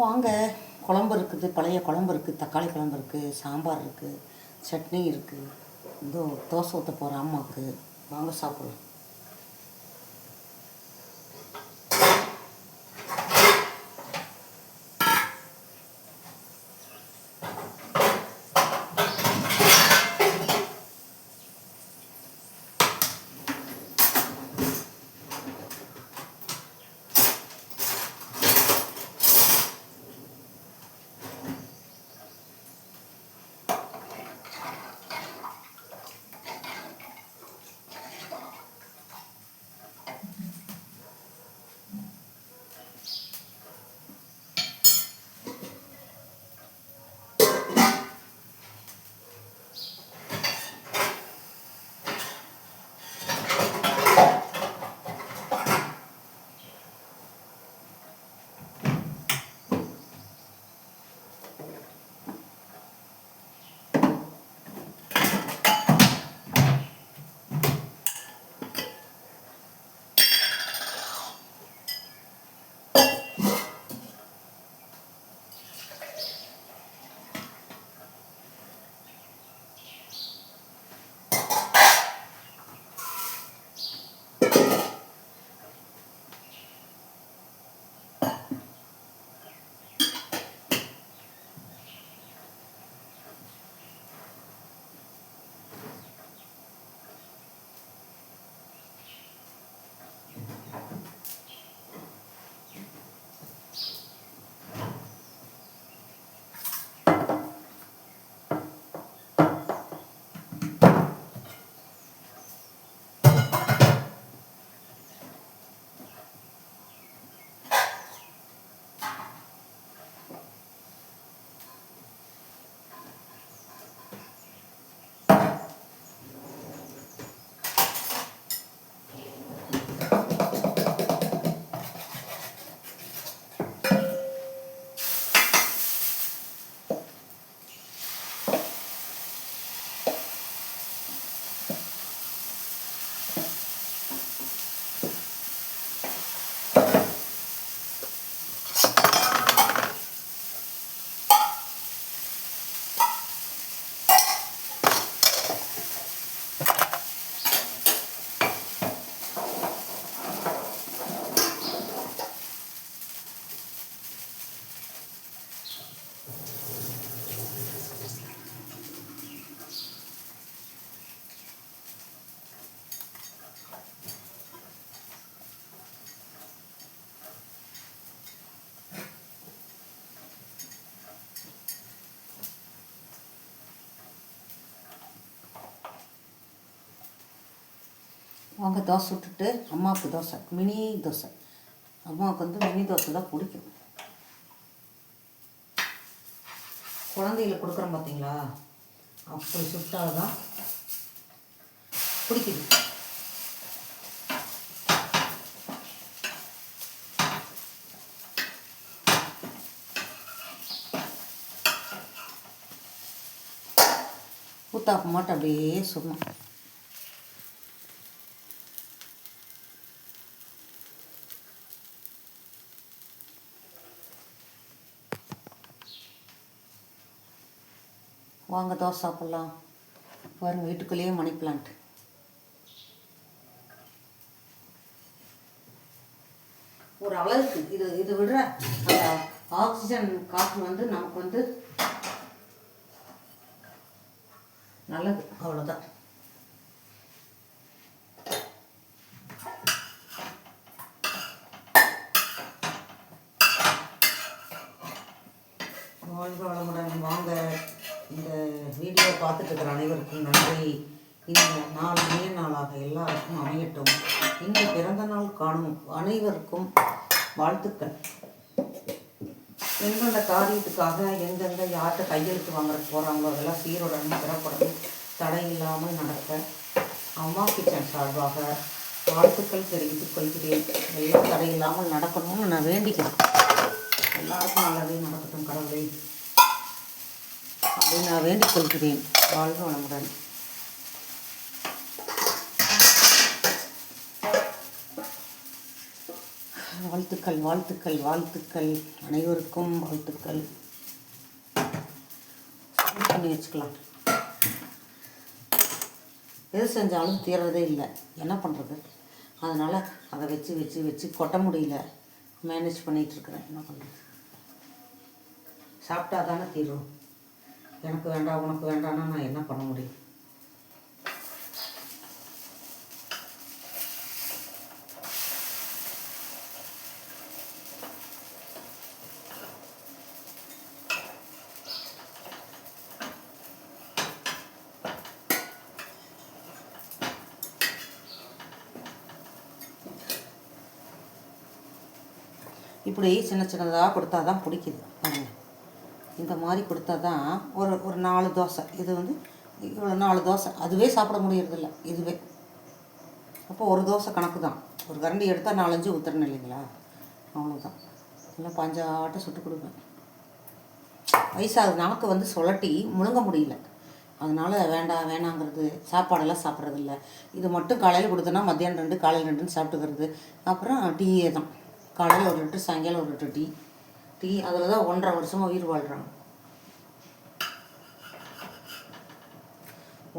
வாங்க. குழம்பு இருக்குது பழைய குழம்பு இருக்குது தக்காளி குழம்பு இருக்குது சாம்பார் இருக்குது சட்னி இருக்குது இதோ தோசை ஊற்ற போகிற அம்மாவுக்கு வாங்க சாப்பிட்லாம். வாங்க தோசை விட்டுட்டு அம்மாவுக்கு தோசை மினி தோசை. அம்மாவுக்கு வந்து மினி தோசை தான் பிடிக்கும். குழந்தைகளை கொடுக்குறோம் பார்த்தீங்களா அப்படி சுட்டால்தான் பிடிக்குது. ஊத்தாப்ப மாட்டோம் அப்படியே சும்மா வாங்க தோசை சாப்பிட்லாம். பாருங்கள் வீட்டுக்குள்ளேயே மணி பிளான்ட் ஒரு அளவுக்கு இது இது விடுற அந்த ஆக்சிஜன் காற்று வந்து நமக்கு வந்து நல்லது அவ்வளோதான் வாழ்க வளமுடன் வாங்க. இந்த வீடியோ பார்த்துட்டு இருக்கிற அனைவருக்கும் நன்றி. இந்த நாள் இனிய நாளாக எல்லாருக்கும் அமையட்டும். இன்று பிறந்த நாள் காணும் அனைவருக்கும் வாழ்த்துக்கள். எந்தெந்த காரியத்துக்காக எந்தெந்த யார்கிட்ட கையெழுத்து வாங்குறதுக்கு போகிறாங்களோ அதெல்லாம் சீருடனும் சிறப்புடன் தடை இல்லாமல் நடக்க அம்மா கிச்சன் சார்பாக வாழ்த்துக்கள் தெரிவித்துக் கொள்கிறேன். எல்லாம் தடை இல்லாமல் நடக்கணும்னு நான் வேண்டிக்கிறேன். எல்லாருக்கும் நல்லதே நடக்கட்டும் கடவுளை. அப்படின்னு நான் வேண்டிக் கொள்கிறேன் வாழ்க வளமுடன். வாழ்த்துக்கள் வாழ்த்துக்கள் வாழ்த்துக்கள். அனைவருக்கும் வாழ்த்துக்கள். பண்ணி வச்சுக்கலாம். எது செஞ்சாலும் தீர்றதே இல்லை. என்ன பண்ணுறது அதனால் அதை வச்சு வச்சு வச்சு கொட்ட முடியல. மேனேஜ் பண்ணிகிட்ருக்குறேன் என்ன பண்ணுறது சாப்பிட்டா தானே தீரும். எனக்கு வேண்டாம் உனக்கு வேண்டாம்னா நான் என்ன பண்ண முடியும்? இப்படி சின்ன சின்னதாக கொடுத்தா தான் பிடிக்குது இந்த மாதிரி கொடுத்தா தான் ஒரு ஒரு நாலு தோசை. இது வந்து இவ்வளோ நாலு தோசை. அதுவே சாப்பிட முடியறதில்ல. இதுவே. அப்போ ஒரு தோசை கணக்கு தான் ஒரு கரண்டி எடுத்தால் நாலஞ்சு ஊற்றுறேன் இல்லைங்களா? அவ்வளோதான் எல்லாம் பஞ்சாட்டை சுட்டு கொடுப்பேன். வயசாகுது. நமக்கு வந்து சுழட்டி முழுங்க முடியல. அதனால் வேண்டாம் வேணாங்கிறது. சாப்பாடெல்லாம் சாப்பிட்றதில்ல. இது மட்டும் காலையில் கொடுத்தோன்னா மத்தியானம் ரெண்டு காலையில் ரெண்டுன்னு சாப்பிட்டுக்கிறது. அப்புறம் டீயே தான் காலையில் ஒரு லிட்டர் சாயங்காலம் ஒரு லிட்டர் டீ. டீ அதில் தான் ஒன்றரை வருஷமாக உயிர் வாழ்கிறாங்க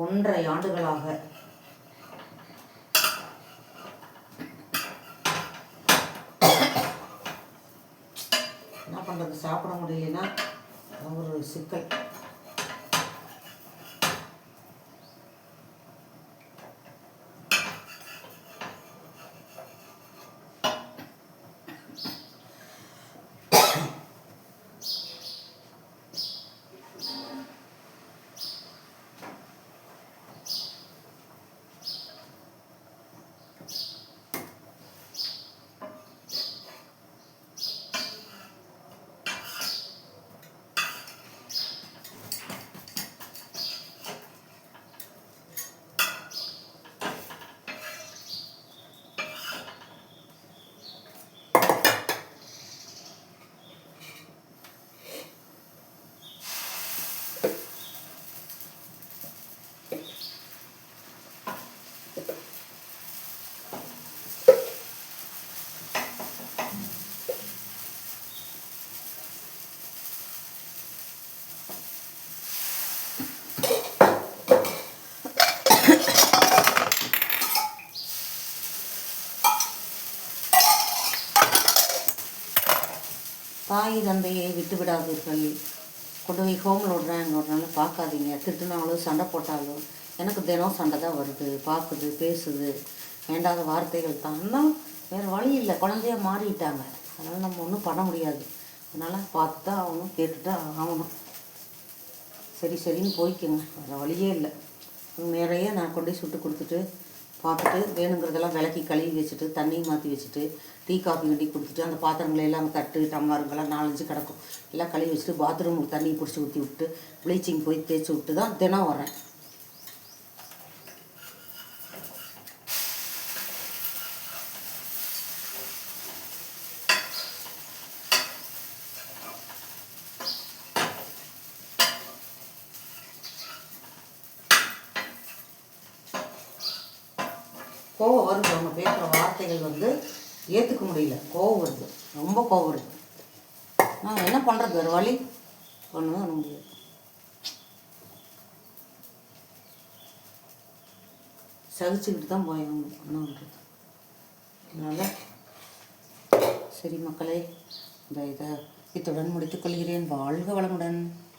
ஒன்றரை ஆண்டுகளாக என்ன பண்ணுறது சாப்பிட முடியலன்னா ஒரு சிக்கல். தாய் தந்தையை விட்டு விடாதீர்கள். கொண்டு போய் ஹோமில் விடுறேன் ஒரு நாள் பார்க்காதீங்க. திட்டுனாலும் சண்டை போட்டாலும் எனக்கு தினம் சண்டை தான் வருது. பார்க்குது பேசுது. வேண்டாத வார்த்தைகள் தான். வேறு வழி இல்லை. குழந்தைய மாறிட்டாங்க. அதனால் நம்ம ஒன்றும் பண்ண முடியாது. அதனால் பார்த்து தான் ஆகணும் கேட்டுட்டு ஆகணும். சரி சரின்னு போய்க்குங்க. வேறு வழியே இல்லை. நிறைய நான் கொண்டு போய் சுட்டு கொடுத்துட்டு பார்த்துட்டு வேணுங்கிறதெல்லாம் விளக்கி கழுவி வச்சுட்டு தண்ணியும் மாற்றி வச்சுட்டு டீ காஃபி கட்டி கொடுத்துட்டு அந்த பாத்திரங்களை எல்லாம் தட்டு டம்மாருங்கெல்லாம் நாலஞ்சு கிடக்கும். எல்லாம் கழுவி வச்சுட்டு பாத்ரூமுக்கு தண்ணி பிடிச்சி ஊற்றி விட்டு ப்ளீச்சிங் போய் தேய்ச்சி விட்டு தான் தினம் வரேன் கோவம் வருது அவங்க பேசுகிற வார்த்தைகள் வந்து ஏற்றுக்க முடியல. கோவம் வருது. ரொம்ப கோவம் வருது. நான் என்ன பண்ணுறது வேறு வழி ஒன்றும் பண்ண முடியாது. சகிச்சுக்கிட்டு தான் போய் என்ன பண்ணுறது அதனால் சரி மக்களே இந்த இதை இத்துடன் முடித்துக் கொள்கிறேன். வாழ்க வளமுடன்.